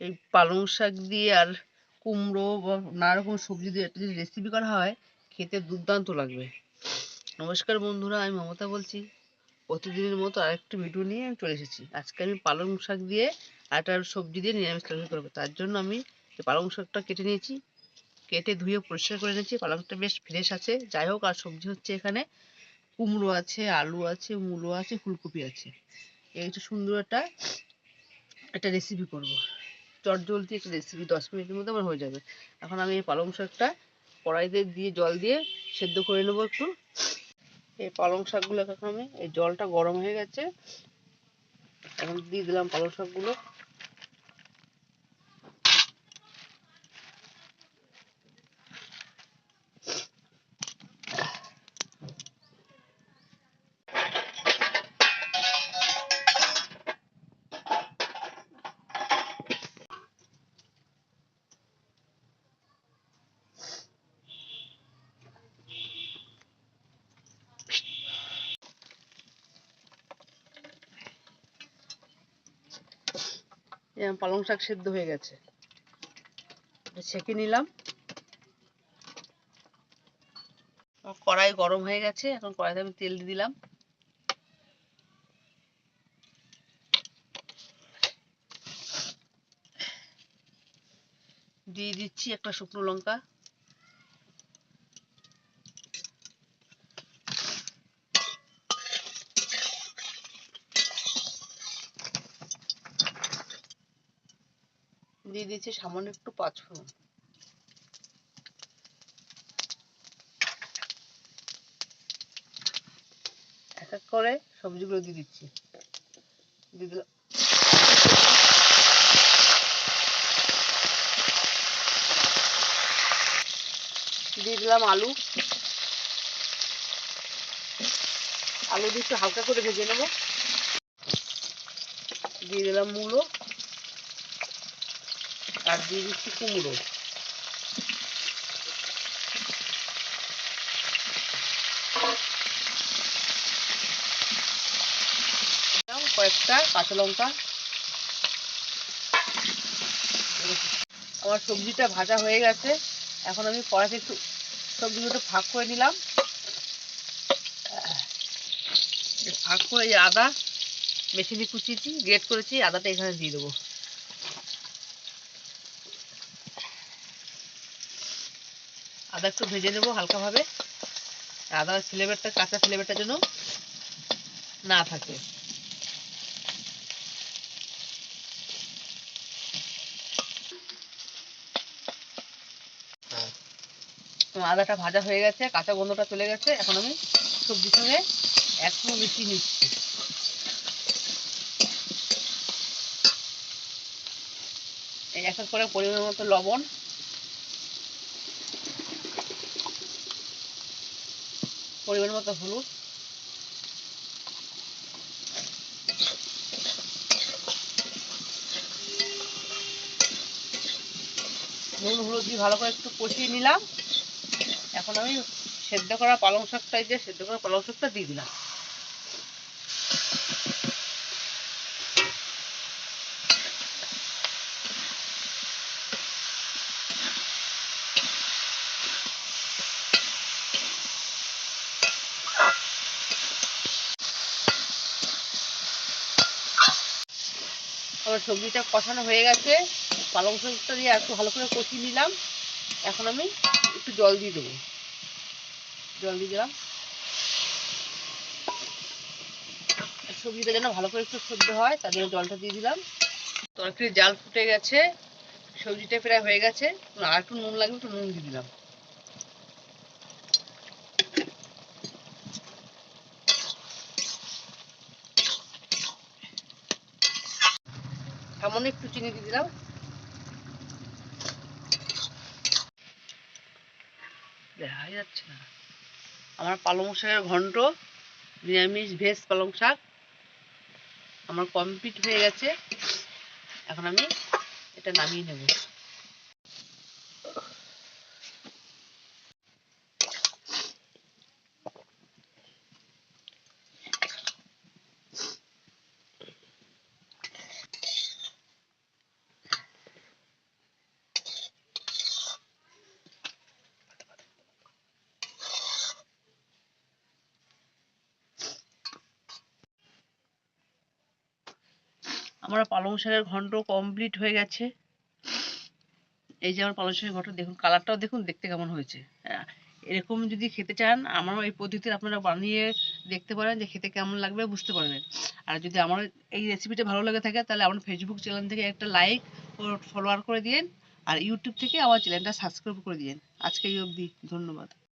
এই পালং শাক দিয়ে আর কুমড়ো বা নানা রকম সবজি দিয়ে একটা যদি রেসিপি করা হয়, খেতে দুর্দান্ত লাগবে। নমস্কার বন্ধুরা, আমি মমতা বলছি। প্রতিদিনের মতো আরেকটি ভিডিও নিয়ে আমি চলে এসেছি। আজকে আমি পালং শাক দিয়ে আরেকটা সবজি দিয়ে নিরামিষ তরকারি করব। তার জন্য আমি পালং শাকটা কেটে নিয়েছি। কেটে ধুয়ে পরিষ্কার করে নিয়েছি। পালংটা বেশ ফ্রেশ আছে। যাই হোক, আর সবজি হচ্ছে এখানে কুমড়ো আছে, আলু আছে, মূলো আছে, ফুলকপি আছে। এই হচ্ছে সুন্দর একটা একটা রেসিপি করব। চট জলদি একটা রেসিপি দশ মিনিটের মধ্যে আমার হয়ে যাবে। এখন আমি এই পালং শাকটা কড়াইতে দিয়ে জল দিয়ে সেদ্ধ করে নেব একটু। এই পালং শাকগুলো এখন আমি, এই জলটা গরম হয়ে গেছে। এখন দিয়ে দিলাম পালং শাকগুলো। পালং শাক সেদ্ধ হয়ে গেছে। ছেঁকে নিলাম। কড়াই গরম হয়ে গেছে, এখন কড়াইতে আমি তেল দিয়ে দিলাম। দিয়ে দিচ্ছি একটা শুকনো লঙ্কা। দিয়ে দিচ্ছি সামান্য একটু পাঁচফোড়ন এক এক করে সবজিগুলো দিয়ে দিচ্ছি। দিয়ে দিলাম আলু। আলু দিয়ে একটু হালকা করে ভেজে নেব। দিয়ে দিলাম মূলো। আর দিয়ে দিচ্ছি কুমড়ো। কয়েকটা কাঁচা লঙ্কা। আমার সবজিটা ভাজা হয়ে গেছে। এখন আমি কড়াইতে একটু সবজিগুলো ফাঁক করে নিলাম। ফাঁক করে আদা মেশিনে কুচিয়েছি গ্রেট করেছি, আদাটা এখানে দিয়ে দেবো। আদা একটু ভেজে নেব হালকাভাবে। আদার ফ্লেভারটা, কাঁচা ফ্লেভারটা যেন না থাকে। আদাটা ভাজা হয়ে গেছে, কাঁচা গন্ধটা চলে গেছে। এখন আমি সবজির সঙ্গে একটু মিষ্টি নিচ্ছি। এক এক করে পরিমাণ মতো লবণ পরিমাণ মতো হলুদ। নুন, হলুদ দিয়ে ভালো করে একটু কষিয়ে নিলাম। এখন আমি সেদ্ধ করা পালং শাকটা যে সেদ্ধ করা পালং শাকটা দিয়ে দিলাম। আমার সবজিটা কষানো হয়ে গেছে। পালং শাকটা দিয়ে একটু ভালো করে কষিয়ে নিলাম। এখন আমি একটু জল দিয়ে দেবো। জল দিয়ে দিলাম। সবজিটা যেন ভালো করে একটু সেদ্ধ হয়, তার জন্য জলটা দিয়ে দিলাম। তরকারি জাল ফুটে গেছে। সবজিটা প্রায় হয়ে গেছে। আর একটু নুন লাগবে, একটু নুন দিয়ে দিলাম। সামান্য একটু চিনি দিয়ে দিলাম। দেখাই যাচ্ছে না। আমার পালং শাকের ঘন্ট, নিরামিষ ভেজ পালং শাক আমার কমপ্লিট হয়ে গেছে। এখন আমি এটা নামিয়ে নেব। আমার পালং শাকের ঘন্ট কমপ্লিট হয়ে গেছে। এই যে আমার পালং শাকের ঘন্ট দেখুন কালারটাও দেখুন দেখতে কেমন হয়েছে। হ্যাঁ, এরকম যদি খেতে চান আমার এই পদ্ধতিতে আপনারা বানিয়ে দেখতে পারেন যে খেতে কেমন লাগবে বুঝতে পারবেন। আর যদি আমার এই রেসিপিটা ভালো লাগে থাকে তাহলে আমার ফেসবুক চ্যানেল থেকে একটা লাইক ও ফলোয়ার করে দিন আর ইউটিউব থেকে আমার চ্যানেলটা সাবস্ক্রাইব করে দিন আজকে এই অবধি ধন্যবাদ।